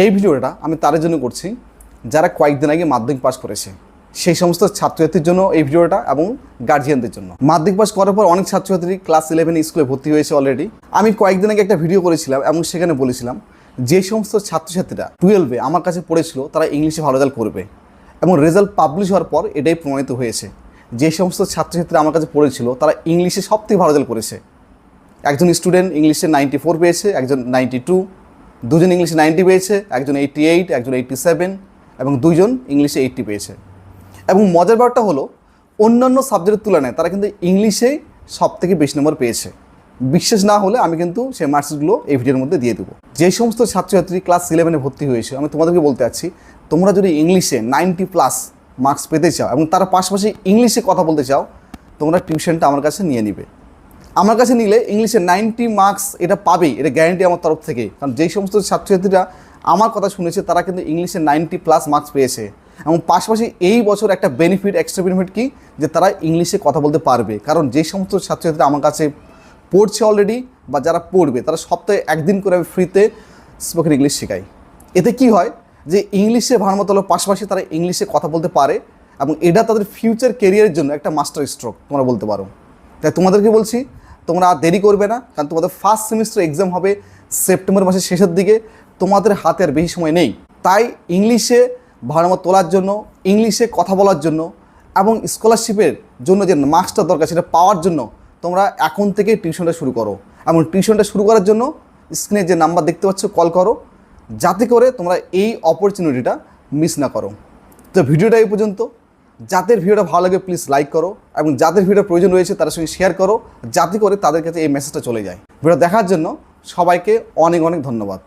এই ভিডিওটা আমি তাদের জন্য করছি, যারা কয়েকদিন আগে মাধ্যমিক পাস করেছে। সেই সমস্ত ছাত্রছাত্রীর জন্য এই ভিডিওটা এবং গার্জিয়ানদের জন্য। মাধ্যমিক পাস করার পর অনেক ছাত্রছাত্রী ক্লাস ইলেভেন স্কুলে ভর্তি হয়েছে অলরেডি আমি কয়েকদিন আগে একটা ভিডিও করেছিলাম এবং সেখানে বলেছিলাম, যে সমস্ত ছাত্রছাত্রীরা টুয়েলভে আমার কাছে পড়েছিল, তারা ইংলিশে ভালো রেজাল্ট করবে। এবং রেজাল্ট পাবলিশ হওয়ার পর এটাই প্রমাণিত হয়েছে, যে সমস্ত ছাত্রছাত্রীরা আমার কাছে পড়েছিল, তারা ইংলিশে সব থেকে ভালো রেজাল্ট করেছে। একজন স্টুডেন্ট ইংলিশে নাইনটি ফোর পেয়েছে, একজন নাইনটি টু দুজন ইংলিশে নাইনটি পেয়েছে, একজন এইটটি এইট একজন এইটটি সেভেন এবং দুজন ইংলিশে এইটটি পেয়েছে। এবং মজার ব্যাপারটা হলো, অন্যান্য সাবজেক্টের তুলনায় তারা কিন্তু ইংলিশে সব থেকে বেশি নম্বর পেয়েছে। বিশ্বাস না হলে আমি কিন্তু সেই মার্কসগুলো এই ভিডিওর মধ্যে দিয়ে দেবো। যে সমস্ত ছাত্রছাত্রী ক্লাস ইলেভেনে ভর্তি হয়েছে, আমি তোমাদেরকে বলতে চাচ্ছি, তোমরা যদি ইংলিশে নাইনটি প্লাস মার্কস পেতে চাও এবং তার পাশাপাশি ইংলিশে কথা বলতে চাও, তোমরা টিউশনটা আমার কাছে নিয়ে নিবে। আমার কাছে নিলে ইংলিশে নাইনটি মার্কস এটা পাবেই, এটা গ্যারান্টি আমার তরফ থেকে। কারণ যেই সমস্ত ছাত্রছাত্রীরা আমার কথা শুনেছে, তারা কিন্তু ইংলিশে নাইনটি প্লাস মার্কস পেয়েছে। এবং পাশাপাশি এই বছর একটা বেনিফিট এক্সট্রা বেনিফিট কী? যে তারা ইংলিশে কথা বলতে পারবে। কারণ যে সমস্ত ছাত্রছাত্রীরা আমার কাছে পড়ছে অলরেডি বা যারা পড়বে, তারা সপ্তাহে একদিন করে আমি ফ্রিতে স্পোকেন ইংলিশ শেখাই। এতে কি হয়? যে ইংলিশে হলো পাশাপাশি তারা ইংলিশে কথা বলতে পারে এবং এটা তাদের ফিউচার কেরিয়ারের জন্য একটা মাস্টার স্ট্রোক তোমরা বলতে পারো। তাই তোমাদেরকে বলছি তোমরা আর দেরি করবে না, কারণ তোমাদের ফার্স্ট সেমিস্টার এক্সাম হবে সেপ্টেম্বর মাসের শেষের দিকে, তোমাদের হাতে আর বেশি সময় নেই। তাই ইংলিশে ভালো তোলার জন্য ইংলিশে কথা বলার জন্য এবং স্কলারশিপের জন্য যে মার্কসটা দরকার সেটা পাওয়ার জন্য তোমরা এখন থেকে টিউশনটা শুরু করো। এবং টিউশনটা শুরু করার জন্য স্ক্রিনে যে নাম্বার দেখতে পাচ্ছ কল করো। যাতে করে তোমরা এই অপরচুনিটিটা মিস না করো। তো ভিডিওটা এই পর্যন্ত। যাদের ভিডিওটা ভালো লাগে প্লিজ লাইক করো এবং যাদের ভিডিও প্রয়োজন রয়েছে তাদের সঙ্গে শেয়ার করো, যাতে করে তাদের কাছে এই মেসেজটা চলে যায়। ভিডিও দেখার জন্য সবাইকে অনেক অনেক ধন্যবাদ।